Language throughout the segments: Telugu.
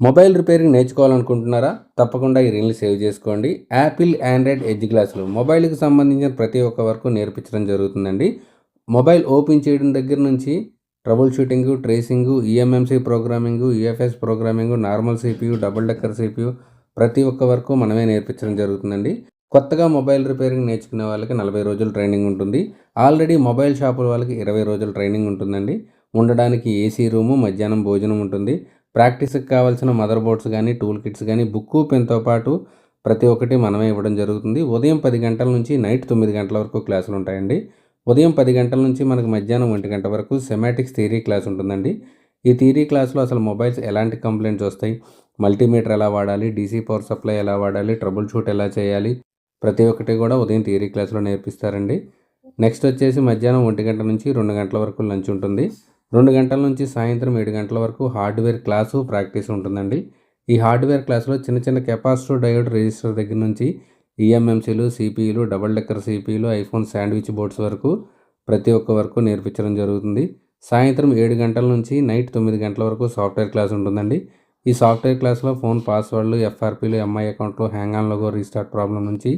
మొబైల్ రిపేరింగ్ నేర్చుకోవాలనుకుంటున్నారా? తప్పకుండా ఈ రీల్ని సేవ్ చేసుకోండి. యాపిల్ ఆండ్రాయిడ్ ఎడ్జ్ గ్లాసులు. మొబైల్కి సంబంధించిన ప్రతి ఒక్క వరకు నేర్పించడం జరుగుతుందండి. మొబైల్ ఓపెన్ చేయడం దగ్గర నుంచి trouble shooting tracing EMMC programming EFS programming normal CPU double decker CPU ప్రతి ఒక్క వరకు మనమే నేర్పించడం జరుగుతుందండి. కొత్తగా మొబైల్ రిపేరింగ్ నేర్చుకునే వాళ్ళకి నలభై రోజులు ట్రైనింగ్ ఉంటుంది. ఆల్రెడీ మొబైల్ షాపుల వాళ్ళకి ఇరవై రోజులు ట్రైనింగ్ ఉంటుందండి. ఉండడానికి ఏసీ రూము మధ్యాహ్నం భోజనం ఉంటుంది. ప్రాక్టీస్కి కావాల్సిన మదర్ బోర్డ్స్ కానీ టూల్ కిట్స్ కానీ బుక్కు పెన్తో పాటు ప్రతి ఒక్కటి మనమే ఇవ్వడం జరుగుతుంది. ఉదయం పది గంటల నుంచి నైట్ తొమ్మిది గంటల వరకు క్లాసులు ఉంటాయండి. ఉదయం పది గంటల నుంచి మనకు మధ్యాహ్నం ఒంటి గంట వరకు సెమాటిక్స్ థియరీ క్లాస్ ఉంటుందండి. ఈ థియరీ క్లాస్లో అసలు మొబైల్స్ ఎలాంటి కంప్లైంట్స్ వస్తాయి? మల్టీమీటర్ ఎలా వాడాలి? డీసీ పవర్ సప్లై ఎలా వాడాలి? ట్రబుల్ షూట్ ఎలా చేయాలి? ప్రతి ఒక్కటి కూడా ఉదయం థియరీ క్లాస్లో నేర్పిస్తారండి. నెక్స్ట్ వచ్చేసి మధ్యాహ్నం ఒంటి గంట నుంచి రెండు గంటల వరకు లంచ్ ఉంటుంది. రెండు గంటల నుంచి సాయంత్రం ఏడు గంటల వరకు హార్డ్వేర్ క్లాసు ప్రాక్టీస్ ఉంటుందండి. ఈ హార్డ్వేర్ క్లాస్లో చిన్న చిన్న కెపాసిటర్ డయోడ్ రిజిస్టర్ దగ్గర నుంచి ఈఎంఎంసీలు సిపిఈలు డబల్ డెక్కర్ సిపిఈలు ఐఫోన్ శాండ్విచ్ బోర్డ్స్ వరకు ప్రతి ఒక్క వరకు నేర్పించడం జరుగుతుంది. సాయంత్రం ఏడు గంటల నుంచి నైట్ తొమ్మిది గంటల వరకు సాఫ్ట్వేర్ క్లాస్ ఉంటుందండి. ఈ సాఫ్ట్వేర్ క్లాస్లో ఫోన్ పాస్వర్డ్లు ఎఫ్ఆర్పీలు ఎంఐ అకౌంట్లు hang on logo restart problem నుంచి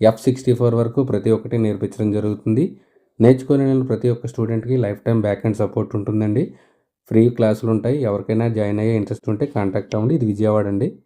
ఎఫ్ సిక్స్టీ ఫోర్ వరకు ప్రతి ఒక్కటి నేర్పించడం జరుగుతుంది. నేర్చుకునే ప్రతి ఒక్క స్టూడెంట్కి life time back and support ఉంటుందండి. ఫ్రీ క్లాసులు ఉంటాయి ఎవరికైనా జాయిన్ అయ్యే ఇంట్రెస్ట్ ఉంటే కాంటాక్ట్ అవ్వండి. ఇది విజయవాడ అండి.